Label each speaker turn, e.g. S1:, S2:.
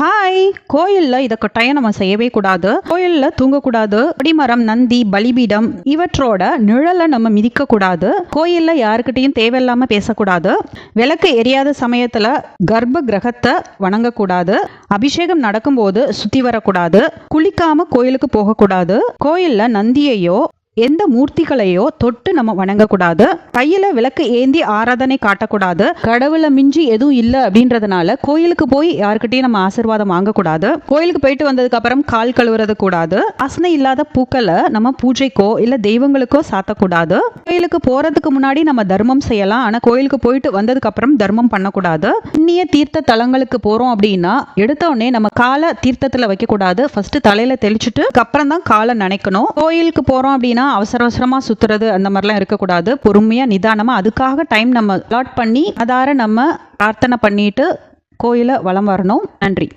S1: Hi கோயில்ல இதை கட்டாயம் நம்ம செய்யவே கூடாது. கோயில்ல தூங்கக்கூடாது. அடிமரம் நந்தி பலிபீடம் இவற்றோட நிழலை நம்ம மிதிக்க கூடாது. கோயில்ல யாருக்கிட்டையும் தேவையில்லாம பேசக்கூடாது. விளக்கு எரியாத சமயத்துல கர்ப்ப கிரகத்தை வணங்கக்கூடாது. அபிஷேகம் நடக்கும்போது சுத்தி வரக்கூடாது. குளிக்காம கோயிலுக்கு போகக்கூடாது. கோயில்ல நந்தியையோ எந்த மூர்த்திகளையோ தொட்டு நம்ம வணங்கக்கூடாது. கையில விளக்கு ஏந்தி ஆராதனை காட்டக்கூடாது. கடவுளை மிஞ்சி எதுவும் இல்லை அப்படின்றதுனால கோயிலுக்கு போய் யாருக்கிட்டையும் நம்ம ஆசீர்வாதம் வாங்கக்கூடாது. கோயிலுக்கு போயிட்டு வந்ததுக்கு அப்புறம் கால் கழுவுறது கூடாது. அசனை இல்லாத பூக்களை நம்ம பூஜைக்கோ இல்ல தெய்வங்களுக்கோ சாத்தக்கூடாது. கோயிலுக்கு போறதுக்கு முன்னாடி நம்ம தர்மம் செய்யலாம். ஆனா கோயிலுக்கு போயிட்டு வந்ததுக்கு அப்புறம் தர்மம் பண்ணக்கூடாது. புண்ணிய தீர்த்த தலங்களுக்கு போறோம் அப்படின்னா எடுத்த உடனே நம்ம காலை தீர்த்தத்துல வைக்க கூடாது ஃபர்ஸ்ட் தலையில தெளிச்சுட்டு அப்புறம் தான் காலை நினைக்கணும். கோயிலுக்கு போறோம் அப்படின்னா அவசர அவசரமா சுத்துறது அந்த மாதிரிலாம் இருக்கக்கூடாது. பொறுமையாக நிதானமாக அதுக்காக டைம் நம்ம அலாட் பண்ணி அதார நம்ம பிரார்த்தனை பண்ணிட்டு கோயிலை வலம் வரணும். நன்றி.